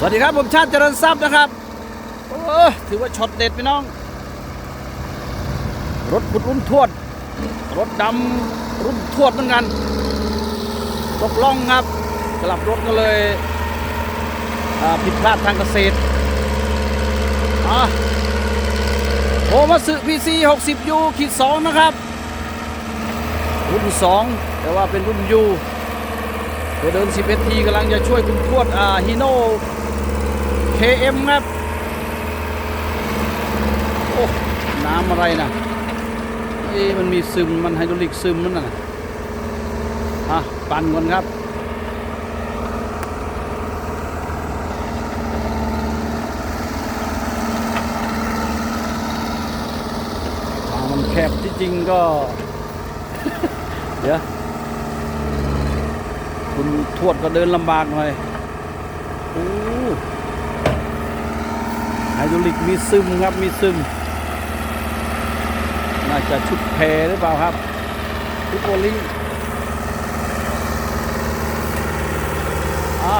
สวัสดีครับ ผมชาติเจริญทรัพย์นะครับโอ้ถือว่าช็อตเด็ดพี่น้อง รถขุดรุ่นทวด รถดำรุ่นทวดเหมือนกันตกล่องครับ กลับรถก็เลยผิดพลาดทางเกษตรโอมาสึ PC 60 U ขีด2นะครับ รุ่น2แต่ว่าเป็นรุ่น U ตัวเดิน11ทีกำลังจะช่วยคุณทวดอ่าฮีโน่ KM ครับ โอ้ น้ำอะไรนะเอ๊มันมีซึม มันไฮดรอลิกซึมมันน่ะอะปั่นก่อนครับมันแคบที่จริงก็ เดี๋ยว คุณทวดก็เดินลำบากหน่อยโอ้ ไฮดรอลิกมีซึมครับมีซึม น่าจะชุดแพรหรือเปล่าครับชุดโบลิ่งอะ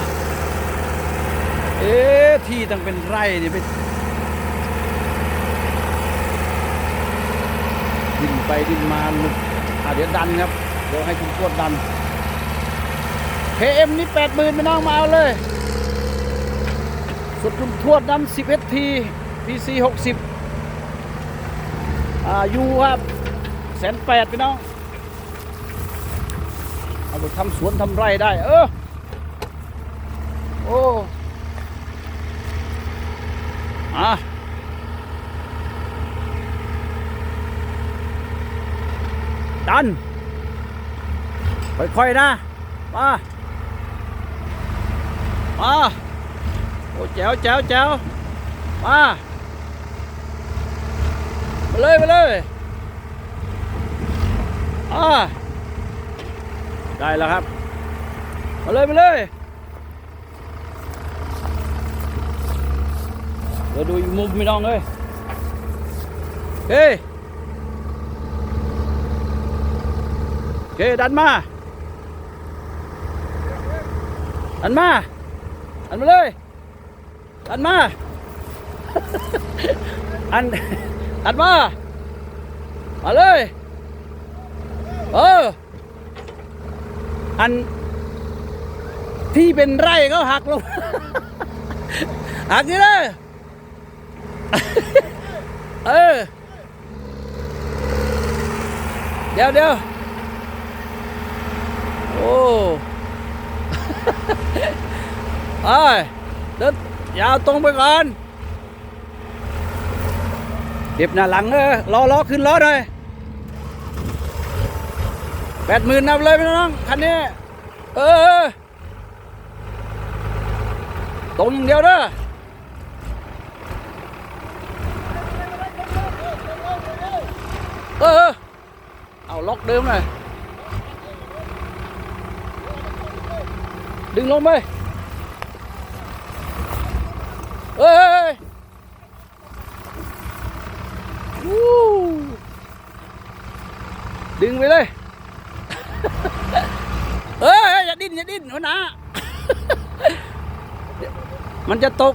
เอ๊ะที่ตั้งเป็นไร่นี่ไปดิ้นไปดิ้นมาหลุดอะเดี๋ยวดันครับ เดี๋ยวให้คุณทวดดัน KM นี่แปดหมื่นไม่น้องมาเอาเลย สุดคุณทวดนั้น10 ST PC 60อ่ายูครับแสนแปดพี่น้องเอาไปทำสวนทำไร่ได้ เออ โอ้อะดัน ค่อยๆนะ มา มา อ้แจ๋วแจ๋วแจ๋วมามาเลยมาเลยอ่าได้แล้วครับมาเลยมาเลยเดี๋ยวดูอีกมุมพี่น้องเลยเฮ้โอเคดันมาดันมาดันมาเลย ดันมา อันดันมา มาเลย เออ อัน ที่เป็นไร่ก็หักลง หักนี่เลยเออ เดี๋ยวเดี๋ยวโอ้ ไอ้เดิน ยาวตรงไปก่อนเก็บหน้าหลังเออล้อล้อขึ้นล้อหน่อยแปดหมื่นนับเลยพี่น้อง คันนี้ เออ ตรงอย่างเดียวเด้อเออ เออเอาล็อกเดิมหน่อยดึงลงไป เอ้ยวู้ดึงไปเลย เอ้ยอย่าดิ้นอย่าดิ้นหัวหน้ามันจะตก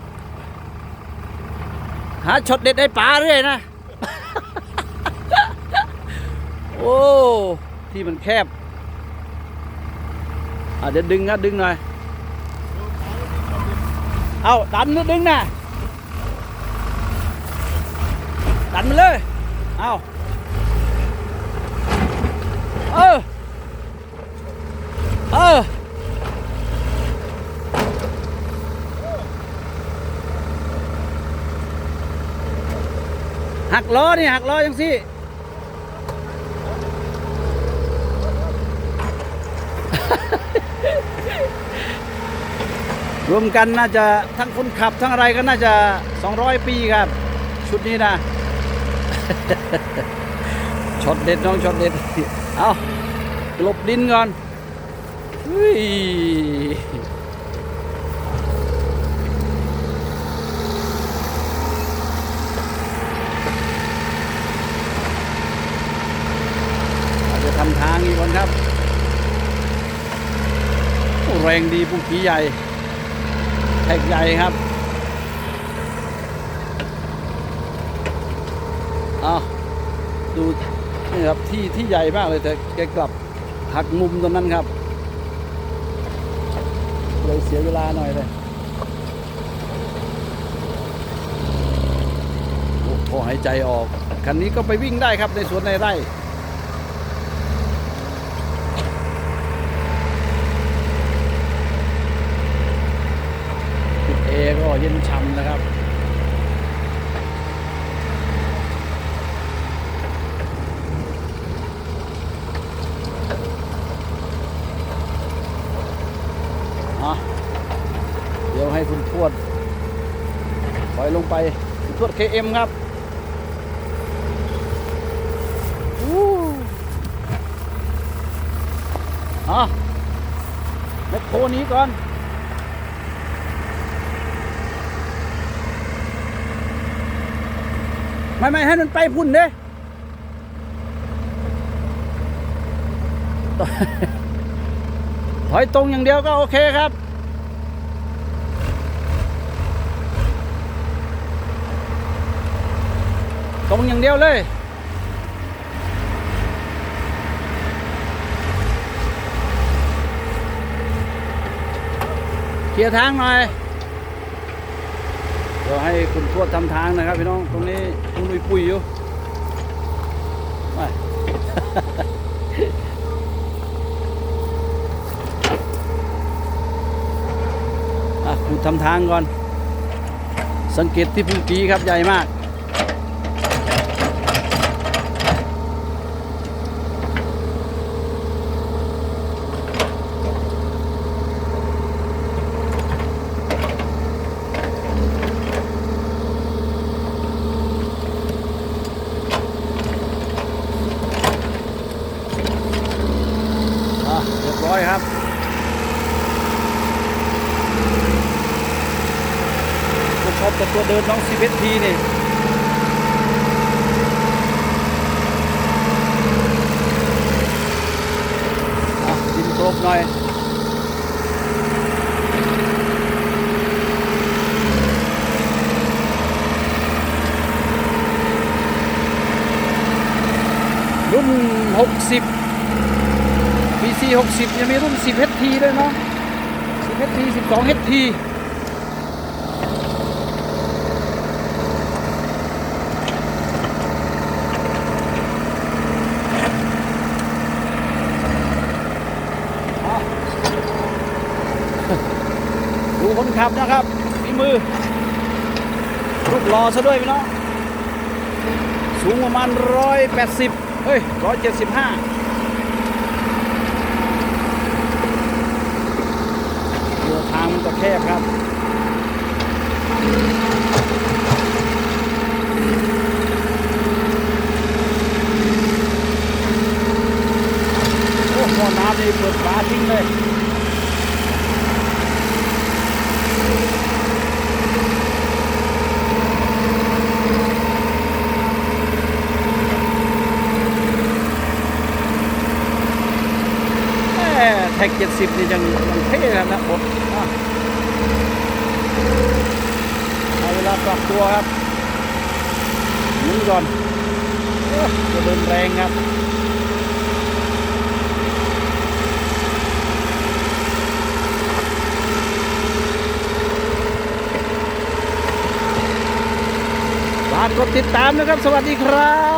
หาช็อตเด็ดให้ปลาเรื่อยนะ โอ้ ที่มันแคบอะเดี๋ยวดึงนะดึงหน่อย เอาดันนิดดึงนะดันมาเลย เอาเออ เออ หักล้อนี่หักล้อยังสิ รวมกันน่าจะทั้งคนขับทั้งอะไรก็น่าจะ 200 ปีครับ ชุดนี้นะช็อตเด็ดน้องช็อตเด็ด เอาหลบดินก่อนอุ้ยเราจะทำทางอีกก่อนครับ แรงดีผู้ขี่ใหญ่ แท็กใหญ่ครับเอาดูนี่ครับที่ที่ใหญ่มากเลยแต่แกกลับหักมุมตรงนั้นครับเลยเสียเวลาหน่อยเลยโอ้พอหายใจออก คันนี้ก็ไปวิ่งได้ครับในสวนในไร่ จุดเอก็ เย็นช่ำนะครับอะเดี๋ยวให้คุณทวดปล่อยลงไปคุณทวด KM ครับอู้อะแมคโครนี้ก่อน ไม่ไม่ให้มันไปพุ่นเด้ถอยตรงอย่างเดียวก็โอเคครับ ตรงอย่างเดียวเลยเคลียร์ทางหน่อย เดี๋ยวให้คุณทวดทำทางนะครับพี่น้องตรงนี้คุณลุยปุยอยู่ไปอะคุณทำทางก่อน สังเกตที่พุ่งปีครับใหญ่มาก อะเร้อยครับผมชอบแต่ตัวเดินน้องซีเวทีนี่อะดินโครบหน่อยรุ่น60ีหกสิบยังมีรุ่นสิบ10 HT ด้วยเนาะสิบเฮทีสิ10 HT 12 HT ดูคนขับนะครับมีมือรูปรอซะด้วยพี่น้องสูงประมาณร้อยแปดสิบเฮ้ยร้อยเจ็ดสิบห้า รือทางมันก็แคบครับโอ้หม้อน้ำนี่เปิดฝาทิ้งเลยแท็กเจ็ดสิบนี่ยังยังเท่ครับนะผม อะเอาเวลาปรับตัวครับนี่ก่อนโอ้จะเดินแรงครับฝากกดติดตามนะครับ สวัสดีครับ